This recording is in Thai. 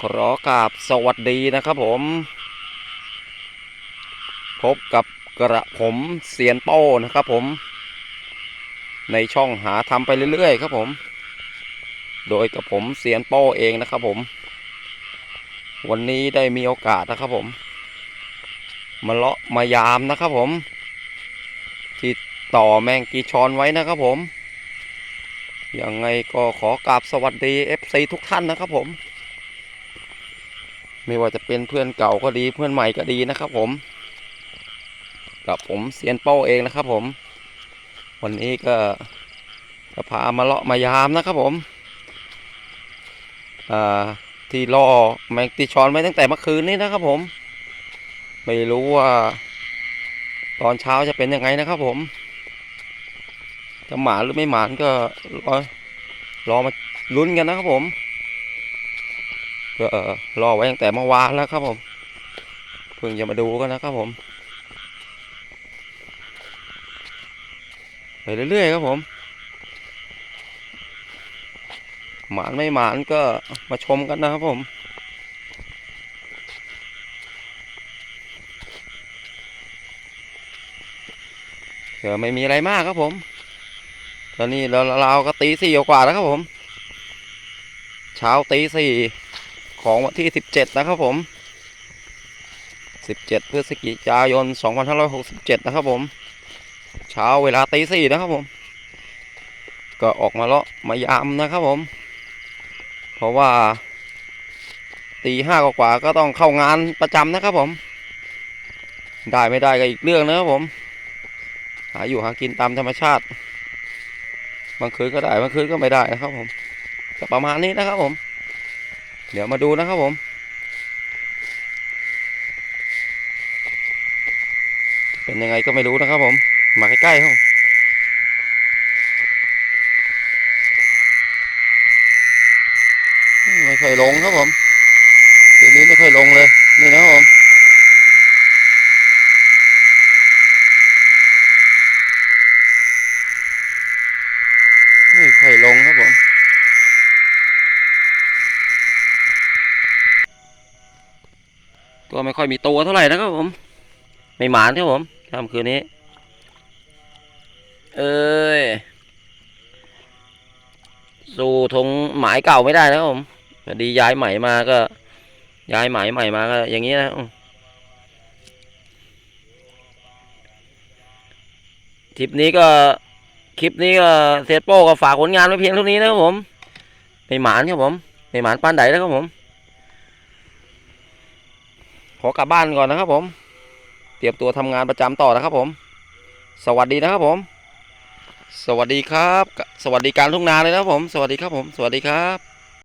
ขอกราบสวัสดีนะครับผม พบกับกระผมเซียนโป้นะครับผม ในช่องหาทำไปเรื่อยๆครับผม โดยกับผมเซียนโป้เองนะครับผม วันนี้ได้มีโอกาสนะครับผม มาเลาะมายามนะครับผม ที่ต่อแมงกีชอนไว้นะครับผมยังไงก็ขอกราบสวัสดี FC ทุกท่านนะครับผม ไม่ว่าจะเป็นเพื่อนเก่าก็ดีเพื่อนใหม่ก็ดีนะครับ ผม กับผมเซียนโป้าเองนะครับ ผม วันนี้ก็จะพามาเลาะมายามนะครับผมที่ล่อแมงตีชอนไว้ตั้งแต่เมื่อคืนนี้นะครับ ผม ไม่รู้ว่า ตอนเช้าจะเป็นยังไงนะครับ ผมจะหมานหรือไม่หมานก็รอรอมาลุ้นกันนะครับผม ก็รอไว้ตั้งแต่เมื่อวานแล้วครับผมเพิ่งจะมาดูกันนะครับผมไปเรื่อยๆครับผม หมานไม่หมานก็มาชมกันนะครับผม เดี๋ยวไม่มีอะไรมากครับผม ตอนนี้เราเราก็ตีสี่กว่าแล้วครับผม เช้าตีสี่ ของวันที่สิบเจ็ดนะครับผมสิบเจ็ดพฤศจิกายนสองพันะครับผม เช้าเวลาตีสี่นะครับผม ก็ออกมาเลาะมายามนะครับผม เพราะว่าตีห้ากว่าก็ต้องเข้างานประจำนะครับผม ได้ไม่ได้ก็อีกเรื่องนะครับผม หาอยู่หากินตามธรรมชาติ บางคืนก็ได้บางคืนก็ไม่ได้นะครับผมก็ประมาณนี้นะครับผม เดี๋ยวมาดูนะครับผม เป็นยังไงก็ไม่รู้นะครับผม มาใกล้ๆครับผมไม่เคยลงครับผมทีนี้ไม่เคยลงเลย นี่นะครับผมไม่ค่อยลงครับผม ก็ไม่ค่อยมีตัวเท่าไหร่นะครับผม ไม่หมานครับผมค่ำคืนนี้ เอ้ย สู่ธงหมายเก่าไม่ได้นะครับผมดีย้ายใหม่มาก็ ย้ายหมายใหม่มาก็ อย่างนี้นะทริปนี้ก็คลิปนี้ก็เซตโป้ก็ฝากผลงานไว้เพียงเท่านี้นะครับผมไม่หมานครับผมไม่หมานปานใดแล้วครับผม ขอกลับบ้านก่อนนะครับผม เตรียมตัวทำงานประจำต่อนะครับผม สวัสดีนะครับผม สวัสดีครับ สวัสดีการทุ่งนาเลยนะครับผม สวัสดีครับผม สวัสดีครับ